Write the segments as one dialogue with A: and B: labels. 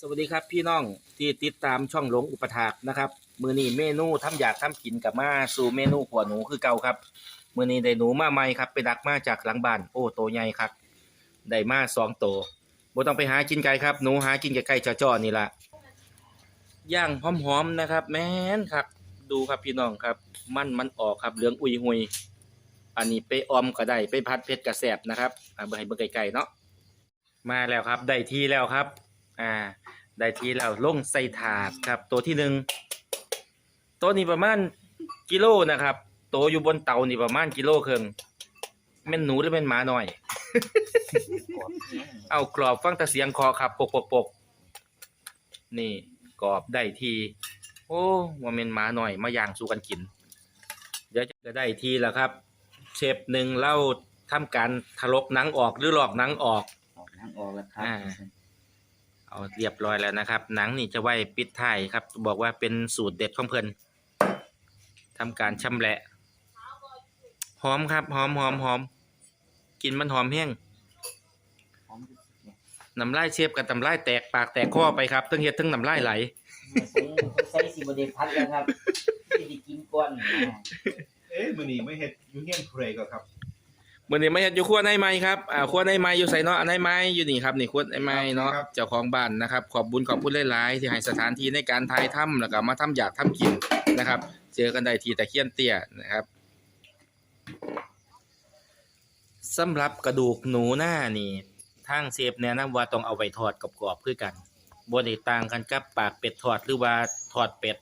A: สวัสดีครับพี่น้องที่ติดตามช่องหลงอุปถากนะครับ มือนี้เมนูทำอยากทำกินกับมาสู่เมนูขัวหนูคือเก่าครับ มือนี้ได้หนูมาใหม่ครับ ไปดักมาจากหลังบ้านโอ้โตใหญ่ครับได้มาสองโตบ่ต้องไปหากินไกลครับหนูหากินใกล้ๆจ่อๆนี่ละย่างหอมๆนะครับ แม่นครับ ดูครับพี่น้องครับ มันมันออกครับเหลืองอุยหุยอันนี้ไปออมก็ได้ไปพัดเพชรกระแสบนะครับอ่าเบิ่งให้เบิ่งไกลๆเนาะมาแล้วครับได้ที่แล้วครับ อ่า ได้ทีแล้วลงใส่ถาดครับ ตัวที่หนึ่งตัวนี้ประมาณกิโลนะครับ ตัวอยู่บนเตานี่ประมาณกิโลครึ่งแม่นหนูหรือแม่นหมาหน่อย เอากรอบฟังแต่เสียงคอครับปกปกปกนี่กรอบได้ที โอ้ว่าแม่นหมาหน่อย มาย่างสู่กันกิน เดี๋ยวจะได้ทีแล้วครับ เชฟหนึ่งเล่าทำการทะลกหนังออกหรือหลอกหนังออก
B: ออกทางออกแล้วครับ
A: อ่า เอาเรียบร้อยแล้วนะครับ หนังนี่จะไว้ปิดท้ายครับ บอกว่าเป็นสูตรเด็ดของเพิ่นทำการชำแหละ หอมครับ หอมหอมหอมกินมันหอมแห้ง
B: พร้อมเนี่ย
A: น้ำลายเชฟกับน้ำลายแตกปากแตกคอไปครับทั้งเฮ็ดทั้งน้ำลายไหล
B: ใส่ใส่สีบเดพัดแล้วครับที่ได้กินก้อนนะ
C: เอ๊ะมือนี้ไม่เฮ็ดยูเนียนเพลก็ครับ
A: มื้อนี้มาเฮ็ดอยู่ครัวในไม้ครับอ่าครัวในไม้อยู่ไสเนาะในไม้อยู่นี่ครับนี่ครัวในไม้เนาะ
C: ครับ
A: เจ้าของบ้านนะครับ ขอบบุญขอบคุณหลายๆที่ให้สถานที่ในการถ่ายทำแล้วก็มาทำอยากทำกินนะครับ เจอกันได้ที่ตะเคียนเตี้ยนะครับสำหรับกระดูกหนูหน้านี่ทางเซฟแนะนำว่าต้องเอาไว้ทอดกรอบๆคือกันบ่ได้ต่างกันกับปากเป็ดทอดหรือว่าทอดเป็ด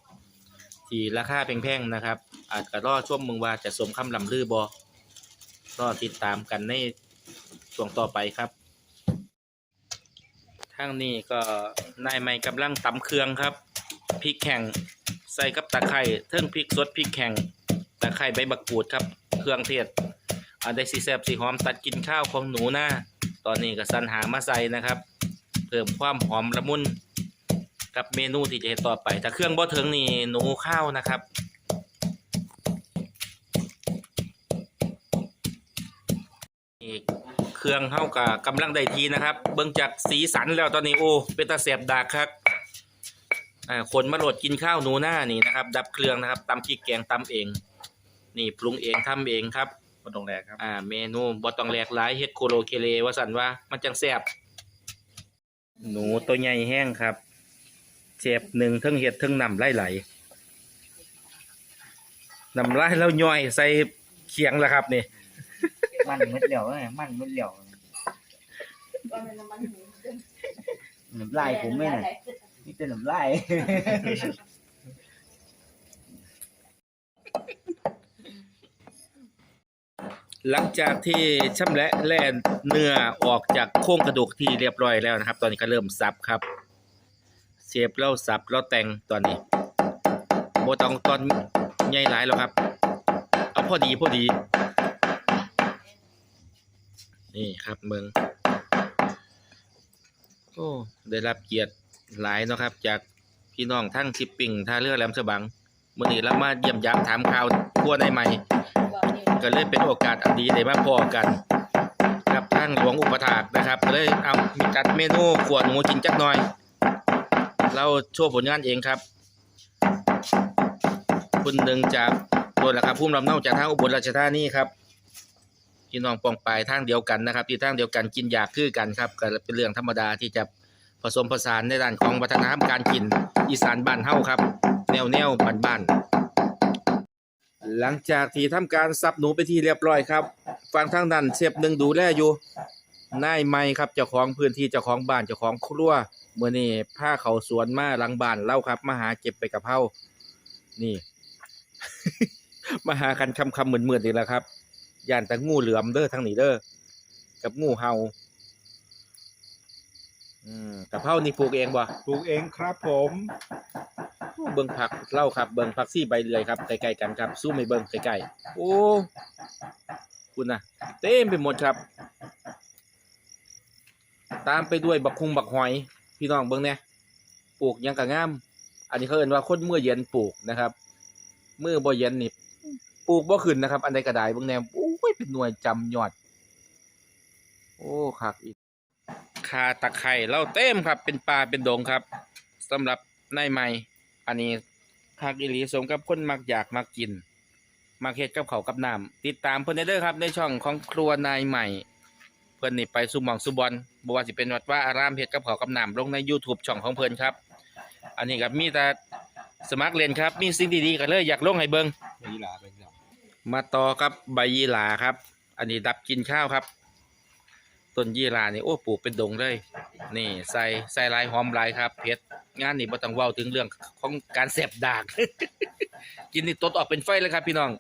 A: ที่ราคาแพงๆนะครับ อาจจะรอช่วงมึงว่าจะสมคำลำลือบ่ รอติดตามกันในช่วงต่อไปครับทางนี้ก็นายใหม่กำลังตำเครื่องครับพริกแข็งใส่กับตะไคร้เทิงพริกสดพริกแข็งตะไคร้ใบบักกูดครับ เครื่องเทศอันได้สีแซบสีหอมตัดกินข้าวของหนูหน้า ตอนนี้ก็สรรหามาใส่นะครับ เพิ่มความหอมละมุนกับเมนูที่จะเฮ็ดต่อไป ถ้าเครื่องบ่ถึงนี่หนูข้าวนะครับ อีก เครื่องเฮากับกำลังได้ทีนะครับ เบิ่งจากสีสันแล้วตอนนี้โอ้เป็นตาแสบดากครับอ่าคนมาโหลดกินข้าวหนูหน้านี่นะครับ ดับเครื่องนะครับตำพริกแกงตำเอง นี่ปรุงเองทำเองครับ
C: มาตรงแรกครับ
A: อ่า เมนูบ่ต้องแหลกหลายเฮ็ดโคโลเคเลว่าสันว่ามันจังแซ่บหนูตัวใหญ่แห้งครับเจ็บหนึ่งเทั้งเห็ดเทั้งน้ำไหลไหลน้ำลายแล้วย่อยใส่เคียงแล้วครับนี่
B: มันมืดเหลียวเอ้ยมันมืดเหลียวน้ำลายผมไม่น่ะนี่เป็นน้ำลาย
A: หลังจากที่ชำแหละแล่เนื้อออกจากโครงกระดูกที่เรียบร้อยแล้วนะครับ ตอนนี้ก็เริ่มสับครับเชฟเล่าสับเล่าแต่งตอนนี้โบต้องตอนใหญ่หลายแล้วครับ เอาพอดีพอดี นี่ครับเมืองโอ้ได้รับเกียรติหลายนะครับ จากพี่น้องทั้งชิปปิ้งท่าเรือแหลมฉบังมื่อนี้เรามาเยี่ยมยามถามข่าวทั่วในใหม่ ก็เลยเป็นโอกาสอันดีได้มาพอกันกับทางหลวงอุปถากนะครับก็เลยเอามีจัดเมนูขวดหนูกินจักหน่อย เราโชว์ผลงานเองครับคุณหนึ่งจากโดนละครับพุ่มลำเนาจากทางอุบลราชธานีครับ พี่น้องปองปลายทางเดียวกันนะครับที่ทางเดียวกันกินอยากคือกันครับก็เป็นเรื่องธรรมดาที่จะผสมผสานในด้านของวัฒนธรรมการกินอีสานบ้านเฮาครับ แนวแนวบ้านบ้านหลังจากที่ทำการซับหนูไปที่เรียบร้อยครับฟังทางนั้นเชฟหนึ่งดูแลอยู่นายไม้ครับเจ้าของพื้นที่เจ้าของบ้านเจ้าของครัวเมื่อนี้ผ้าเขาสวนมาหลังบ้านเล่าครับมาหาเก็บไปกับเฮานี่ มาหากันคำคำเหมือนเหมือนนี่แหละครับ ย่านแต่งูเหลือมเด้อทางนี้เด้อกับงูเห่าอืมกับเฮานี่ปลูกเองบ่
C: ปลูกเองครับผม
A: เบิ่งผักเล่าครับ เบิ่งผักซี่ใบเลื่อยครับใกล้ๆกันครับสู้ไม่เบิ่งใกล้ๆโอ้คุณนะเต็มไปหมดครับ ตามไปด้วยบักคุงบักหอย พี่น้องเบิ่งเนี่ยปลูกหยังกะงาม อันนี้เขาเอิ้นว่าคนเมื่อเย็นปลูกนะครับเมื่อบ่เย็นนี่ปลูกบ่ขึ้นนะครับ อันใดก็ได้เบิ่งแนวโอ้ย เป็นหน่วยจำยอด โอ้คักอีกคาตะไคร่เราเต็มครับ เป็นป่าเป็นดงครับสำหรับนายใหม่ อันนี้คากอิลีสมกับคนมักอยากมักกิน มักเฮ็ดกับเขาวกับน้ำติดตามเพิ่นได้เด้อครับ ในช่องของครัวนายใหม่ เพิ่นนี่ไปสุหมองสุบอลบ่ว่าสิเป็นวัดว่าอารามเฮ็ดกับเขาวกับน้ำลงใน YouTube ช่องของเพิ่นครับ อันนี้ครับมีแต่สมัครเรียนครับ มีสิ่งดีๆก็เลยอยากลงให้เบิ่ง
C: ไปยีหลาไปครับ
A: มาต่อครับใบยี่หร่าครับ อันนี้ดับกินข้าวครับต้นยี่หร่านี่โอ้ปลูกเป็นดงเลย นี่ใส่ใส่ลายหอมลายครับเพชรงานนี่บ่ต้องเว้าถึงเรื่องของการเสพดาก กินนี่ตดออกเป็นไฟเลยครับพี่น้อง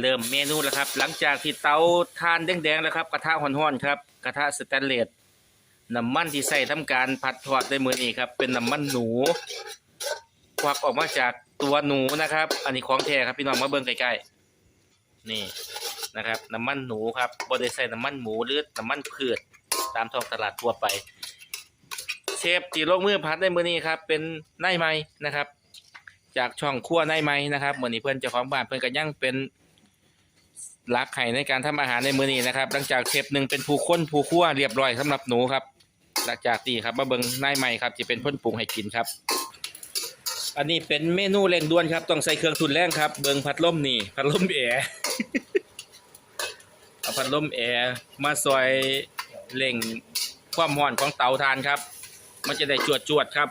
A: เริ่มเมนูแล้วครับ หลังจากที่เตาทานแดงๆแล้วครับ กระทะห่อนๆครับ กระทะสแตนเลสน้ำมันที่ใส่ทำการผัดทอดในมือนี้ครับ เป็นน้ำมันหนูควักออกมาจาก ตัวหนูนะครับ อันนี้ของแท้ครับ พี่น้องมาเบิ่งใกล้ๆนี่นะครับน้ำมันหนูครับบ่ได้ใส่น้ำมันหมูหรือน้ำมันพืชตามท้องตลาดทั่วไป เชฟที่ลงมือพัดในมือนี้ครับ เป็นนายไม้นะครับ จากช่องครัวนายไม้นะครับมือนี้เพิ่อนเจ้าของบ้านเพิ่อนก็ยังเป็นรักไห้ในการทำอาหารในมือนี้นะครับหลังจากเชฟหนึ่งเป็นผู้ค้นผู้คั่วเรียบร้อยสำหรับหนูครับ หลังจากนี้ครับมาเบิ่งนายไม้ครับจะเป็นพ่นปรุงให้กินครับ อันนี้เป็นเมนูเร่งด่วนครับ ต้องใส่เครื่องทุนแรงครับ เบิงพัดลมนี่ พัดลมแอร์เอาพัดลมแอร์มาซอยเร่งความร้อนของเตาถ่านครับ มันจะได้จวดจวดๆครับ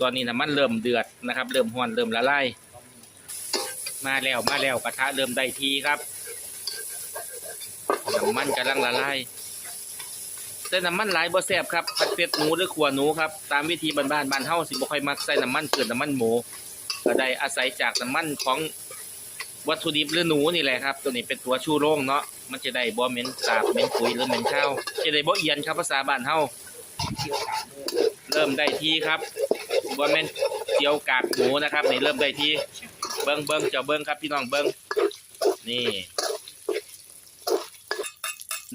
A: ตอนนี้น้ำมันเริ่มเดือดนะครับ เริ่มร้อนเริ่มละลายมาแล้วมาแล้วกระทะเริ่มได้ทีครับน้ำมันกำลังละลาย แต่น้ำมันหลายบ่แซ่บครับผัดเผ็ดหนูหรือขัวหนูครับตามวิธีบ้านๆบ้านเฮาสิบ่ค่อยมักใส่น้ำมันเกินน้ำมันหมูก็ได้อาศัยจากน้ำมันของวัตถุดิบหรือหนูนี่แหละครับ ตัวนี้เป็นตัวชูโรงเนาะมันจะได้บ่เหม็นสาบเหม็นปุ๋ยหรือเหม็นข้าวจะได้บ่เอียนครับภาษาบ้านเฮาเริ่มได้ที่ครับบ่แม่นเจียวกากหมูนะครับนี่เริ่มได้ที่เบิ่งเบิ่งเจ้าเบิ่งครับพี่น้องเบิ่งนี่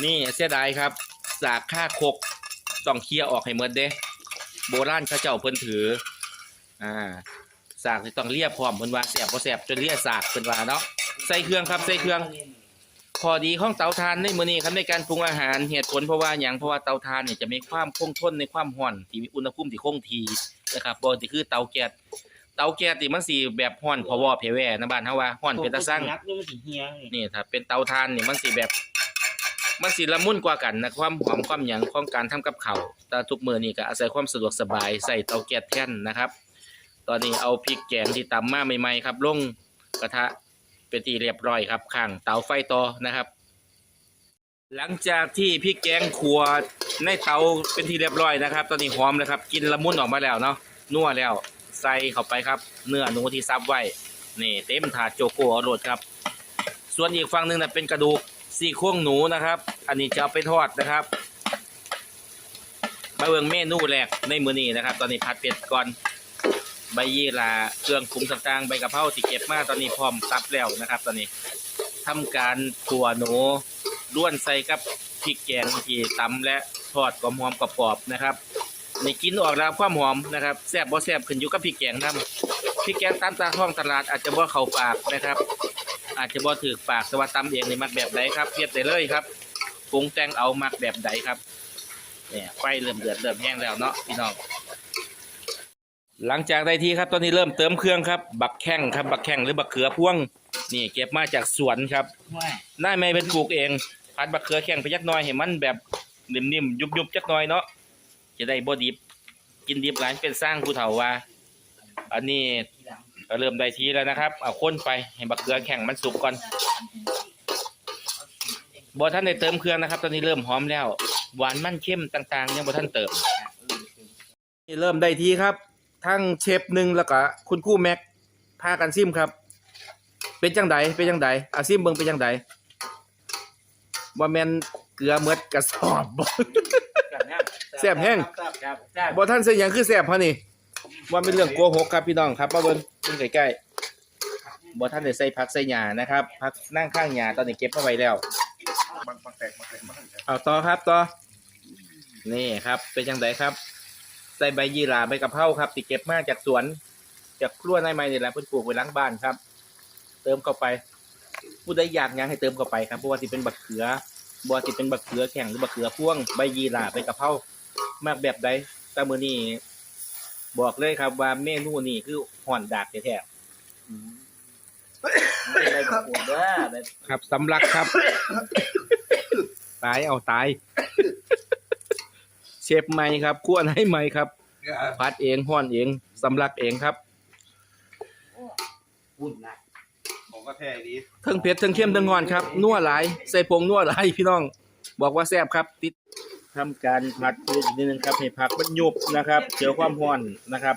A: นี่เสียดายครับ สากค่าคกต้องเคลียร์ออกให้หมดเด้โบราณเขาเจ้าเพิ่นถือ อ่าสากนี่ต้องเลียพร้อมเพิ่นว่าแสบบ่แสบจนเลียสากเพิ่นว่าเนาะใส่เครื่องครับใส่เครื่องข้อดีของเตาถ่านในมื้อนี้ครับในการปรุงอาหารเหตุผลเพราะว่าหยังเพราะว่าเตาถ่านเนี่ยจะมีความคงทนในความร้อนที่มีอุณหภูมิที่คงที่นะครับบ่ที่คือเตาแก๊สเตาแก๊สนี่มันสิแบบร้อนพอวอเพแว่นะบ้านเฮาว่าร้อนเป็นตาสั่ง
B: นักนี่มันสิเฮียนี่
A: นี่ถ้าเป็นเตาถ่านนี่มันสิแบบ มันสิละมุนกว่ากันนะความหอมความหยังของการทำกับเข้าแต่ทุกมือนี่ก็อาศัยความสะดวกสบายใส่เตาแก๊สแท่นนะครับ ตอนนี้เอาพริกแกงที่ตำมาใหม่ๆครับลงกระทะเป็นที่เรียบร้อยครับข้างเตาไฟต่อนะครับ หลังจากที่พริกแกงขัวในเตาเป็นที่เรียบร้อยนะครับ ตอนนี้หอมแล้วครับ กินละมุนออกมาแล้วเนาะนัวแล้วใส่เข้าไปครับ เนื้อหนูที่ซับไว้นี่เต็มถาดโจโก้อรดครับ ส่วนอีกฝั่งหนึ่งนะเป็นกระดูก ซี่โครงหนูนะครับ อันนี้จะเอาไปทอดนะครับ มาเบิ่งเมนูแรกในมือนี้นะครับ ตอนนี้ผัดเผ็ดก่อน ใบยี่หร่าเครื่องปรุงต่างๆ ใบกะเพราที่เก็บมาตอนนี้พร้อมซับแล้วนะครับ ตอนนี้ทำการขัวหนูล้วนใส่กับพริกแกงที่ตำและทอดกรอบหอมกรอบๆนะครับนี่กินออกแล้วความหอมนะครับแซ่บบ่แซ่บขึ้นอยู่กับพริกแกงทำพริกแกงตามตาท้องตลาดอาจจะบ่เข้าปากนะครับ อาจจะบ่ถือปากแต่ว่าตำเองนี่มักแบบใดครับเพียดได้เลยครับปรุงแต่งเอามักแบบใดครับเนี่ยไฟเริ่มเดือดเริ่มแห้งแล้วเนาะพี่น้องหลังจากได้ที่ครับตอนนี้เริ่มเติมเครื่องครับ บักแข้งครับ บักแข้งหรือบักเขือพ่วง นี่เก็บมาจากสวนครับ
B: ว่า
A: น่าไม่เป็นปลูกเองพันบักเขือแข้งไปยักหน้อยให้มันแบบนิ่มๆยุบๆจักหน่อยเนาะจะได้บ่ดิบกินดิบหลายเป็นสร้างผู้เฒ่าว่า อันนี้
B: ทีหลัง
A: ก็เริ่มได้ทีแล้วนะครับเอาค้นไปให้บักเขือแข็งมันสุกก่อนบ่ท่านได้เติมเครื่องนะครับ ตอนนี้เริ่มหอมแล้ว หวานมันเข้มต่างๆยังบ่ท่านเติมนี่เริ่มได้ทีครับ ทั้งเชฟหนึ่งแล้วก็คุณครู่แม็กพากันซิมครับ เป็นจังไดเป็นจังไดอาซิมเบิ่งเป็นจังไดว่าแม่นเกลือเมดกระสอบบ่แซ่บแห้ง
B: ครับแซ่บ
A: บ่ท่านเสียหยังคือแซ่บพะนี่ ว่าเป็นเรื่องโกหกครับพี่น้องครับมาเบิ่งเบิ่งใกล้ๆบ่ท่านได้ใส่ผักใส่หญ้านะครับผักนั่งข้างหญ้าตอนนี้เก็บมาไว้แล้ว
C: บางบางแตกบางแตกบางแตก
A: เอาต่อครับต่อนี่ครับเป็นจังไดครับ ใส่ใบยี่หร่าใบกะเพราครับติเก็บมาจากสวน จากครัวในไม้นี่แหละเพิ่นปลูกไว้ล้างบ้านครับ เติมเข้าไปผู้ใดอยากยังให้เติมเข้าไปครับเพราะว่าสิเป็นบักเขือบ่ว่าสิเป็นบักเขือแข็งหรือบักเขือพ่วงใบยีหร่าใบกะเพรามากแบบใดแต่มื้อนี้ บอกเลยครับว่าเมนูนี้คือห่อนดากแท้ๆ
B: ไม่ได้ประกวดเด้อแบบ
A: ครับสำลักครับ ตายเอาตาย เชฟใหม่ครับคั่วให้ใหม่ครับพัดเองห่อนเองสำลักเองครับ
B: หุ่นนะ
C: ผมก็แท้ดี
A: เทั้งเผ็ดเทั้งเค็มเทั้งงอนครับนัวหลายใส่ผงนัวหลายพี่น้อง บอกว่าแซ่บครับติด ทำการผัดเพื่ออีกนิดนึงครับให้ผักมันยุบนะครับเจียวความร้อนนะครับ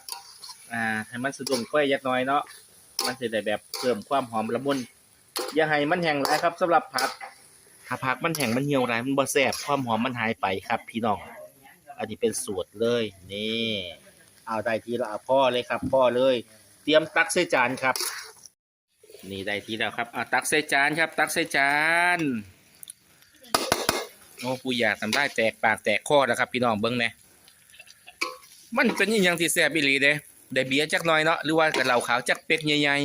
A: อ่าให้มันสะดุ้งไฟยักหน่อยเนาะมันจะได้แบบเพิ่มความหอมละมุนอย่าให้มันแห้งหลายครับสำหรับผักถ้าผักมันแห้งมันเหี่ยวหลายมันบ่แซ่บความหอมมันหายไปครับ พี่น้องอันนี้เป็นสูตรเลยนี่ เอาได้ทีละพ่อเลยครับ พ่อเลย เตรียมตักใส่จานครับ นี่ได้ทีแล้วครับเอาตักใส่จานครับ ตักใส่จาน โอ้ปูยาทำได้แตกปากแตกคอแล้วครับ พี่น้องเบิ้งแหน่มันเป็นอหยังที่แซ่บอีหลีเด้ได้เบียร์จักน่อยเนาะหรือว่ากับเหล้าขาวจักเป็กใหญ่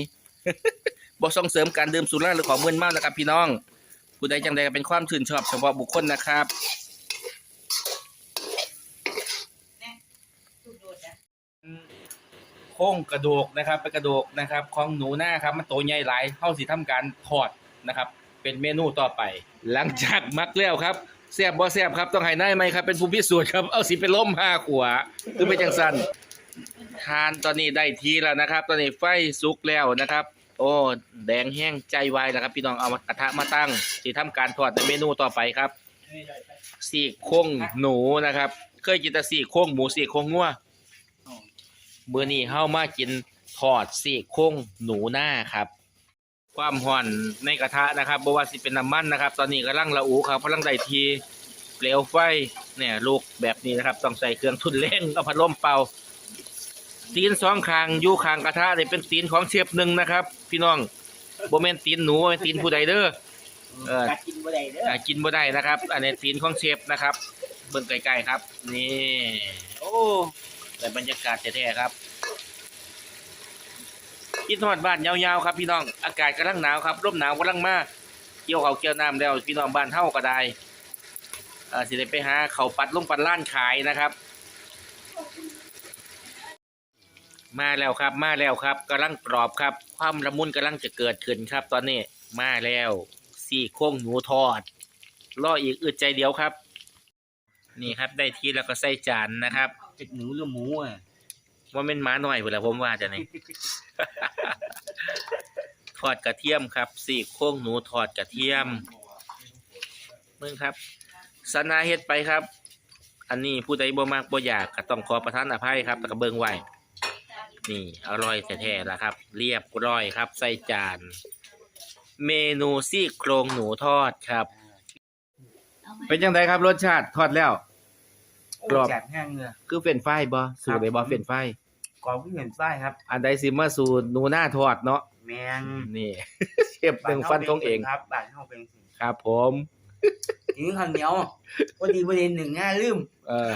A: ๆบ่ส่งเสริมการดื่มสุราหรือของมึนเมานะครับ พี่น้องผู้ใดจังใดก็เป็นความชื่นชอบเฉพาะบุคคลนะครับโค้งกระโดกนะครับเป็นกระโดกนะครับ ของหนูหน้าครับมันโตใหญ่หลายเข้าสิทำการทอดนะครับ เป็นเมนูต่อไป หลังจากมักแล้วครับ แซ่บบ่แซ่บครับต้องให้ได้ไหมครับ เป็นผู้พิสูจน์ครับเอาสิไปล้มห้าขวาคือไปจังสันทานตอนนี้ได้ทีแล้วนะครับ ตอนนี้ไฟสุกแล้วนะครับ โอ้แดงแห้งใจวายแล้วครับ พี่น้องเอามากระทะมาตั้งสิทำการทอดในเมนูต่อไปครับสี่โครงหนูนะครับ เคยกินแต่สี่โครงหมูสี่โครงงัวมื้อนี้เฮามากินทอดซี่โครงหนูหน้าครับ ความห่อนในกระทะนะครับบว่าสิเป็นน้ำมันนะครับ ตอนนี้กำลังระอุครับกำลังไดทีเปลวไฟเนี่ยลูกแบบนี้นะครับ ต้องใส่เครื่องทุนเร่งเอาพัดลมเป่า ตีนสองขางอยู่ขางกระทะนี่เป็นตีนของเชฟหนึ่งนะครับ พี่น้องโบ่แม่นตีนหนูบ่แม่นตีนผู้ใดเด้อเออ
B: กินบ่ได้เด้อ
A: กินบ่ได้นะครับ อันนี้ตีนของเชฟนะครับเบิ่งไกลๆครับ นี่ โอ้แต่บรรยากาศแท้ๆครับ กินทอดบ้านยาวๆครับพี่น้องอากาศกำลังหนาวครับร่มหนาวกำลังมาเกี่ยวเขาเกี่ยวน้ำแล้วพี่น้องบ้านเฮาก็ได้เอ่สิได้ไปหาเขาปัดลงปัดล้านขายนะครับ มาแล้วครับมาแล้วครับกำลังกรอบครับ ความละมุนกำลังจะเกิดขึ้นครับ ตอนนี้มาแล้วสี่โค้งหนูทอดรออีกอึดใจเดียวครับ นี่ครับได้ที่แล้วก็ใส่จานนะครับ
B: เป็ดหนูหรือหมูอะ
A: ว่าเป็นหม้าหน่อยเวลาผมว่าจะนี่ ทอดกระเทียมครับสี่โค้งหนูทอดกระเทียมมึงครับสนาเฮ็ดไปครับ อันนี้ผู้ใดบ่มากบ่อยากก็ต้องขอประทานอภัยครับแต่ก็เบิ่งไว้นี่อร่อยแท้ๆแล้วครับ เรียบร้อยครับ ใส่จาน เมนูซี่โครงหนูทอดครับ เป็นยังไงครับรสชาติทอดแล้ว กรอบ
B: จัดแห้งเงือ
A: คือเป็นไฟบ่สูตรใดบ่เป็นไฟ
B: กรอบขึ้นเหมือนไส้ครับ
A: อันใดสิมาสู่หนูหน้าทอดเนาะ
B: แมง
A: นี่เชฟหนึ่งฟันทงเอง
B: ครับบ้านเฮาเป็นสิ
A: ครับผม
B: ทีนี้ข้าวเหนียวพอดีประเด็นหนึ่งง่าลืม
A: เออ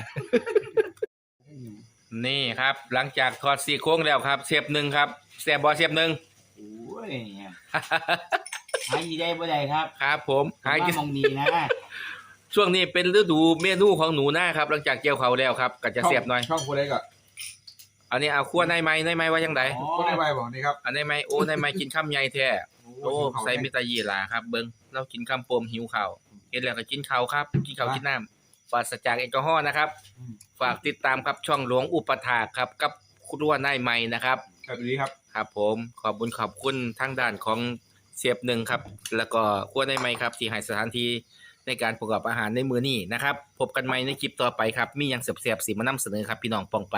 A: นี่ครับ หลังจากทอดซี่โครงแล้วครับเชฟหนึ่งครับแซ่บบอเชฟหนึ่ง
B: โอ้ยหายีได้บ่ได้ครับ
A: ครับผมหากิน
B: ว่มองดีนะ
A: ช่วงนี้เป็นฤดูเมนูของหนูหน้าครับ หลังจากเกี่ยวเขาวแล้วครับ ก็จะเสียบหน่อย
C: ช่องคนเล็ก อะ
A: อันนี้เอาขั้วในไม้ในไม้ว่ายังไง
B: อ๋อ
C: คนได้ใบบอกนี่ครับ
A: อันในไม้โอ้ในไม้กินข้ามใหญ่แท้โอ้ใส่มิตรยีหลาครับ เบิ้งเรากินข้ามโปมหิวข้าวเห็นแล้วก็กินข้าวครับ กินข้าวกินน้ำปราศจากแอลกอฮอล์นะครับ ฝากติดตามครับช่องหลวงอุปถากครับ กับครัวนายใหม่นะครับ
C: แบบนี้ครับ
A: ครับ ผมขอบคุญขอบคุณทางด้านของเชฟหนึ่งครับ แล้วก็ครัวนายใหม่ครับ ที่ให้สถานที่ในการประกอบอาหารในมือนี้นะครับ พบกันใหม่ในคลิปต่อไปครับ มีอย่างเสียบๆสีมานำเสนอครับ พี่น้องปองไป